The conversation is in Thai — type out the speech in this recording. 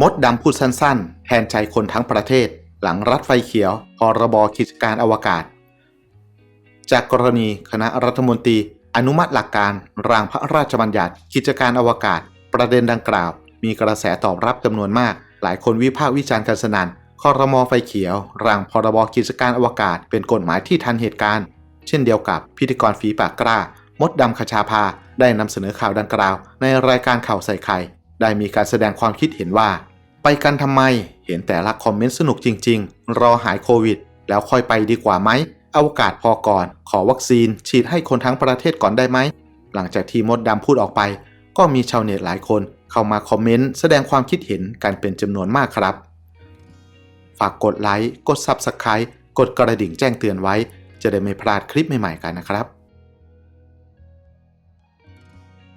มดดำพูดสั้นๆ แทนใจคนทั้งประเทศ หลังรัฐไฟเขียวพรบกิจการอวกาศ จากกรณีคณะรัฐมนตรี อนุมัติหลักการร่างพระราชบัญญัติกิจการอวกาศ ประเด็นดังกล่าว มีกระแสตอบรับจำนวนมาก หลายคนวิพากษ์วิจารณ์กันสนั่นคอรมอไฟเขียวร่างพรบกิจการอวกาศ เป็นกฎหมายที่ทันเหตุการณ์ เช่นเดียวกับพิธีกรฝีปากกล้ามดดำขชาภาได้นำเสนอข่าวดังกล่าว ในรายการข่าวใส่ไข่ ได้มีการแสดงความคิดเห็นว่า ไปกันทำไม เห็นแต่ละคอมเมนต์สนุกจริง ๆ รอหายโควิด แล้วค่อยไปดีกว่าไหมอวกาศพอก่อน ขอวัคซีน ฉีดให้คนทั้งประเทศก่อนได้ไหม หลังจากที่มดดำพูดออกไป ก็มีชาวเน็ตหลายคนเข้ามาคอมเมนต์แสดงความคิดเห็นกันเป็นจำนวนมากครับ ฝากกดไลค์ กด Subscribe กดกระดิ่งแจ้งเตือนไว้ จะได้ไม่พลาดคลิปใหม่ๆกันนะครับ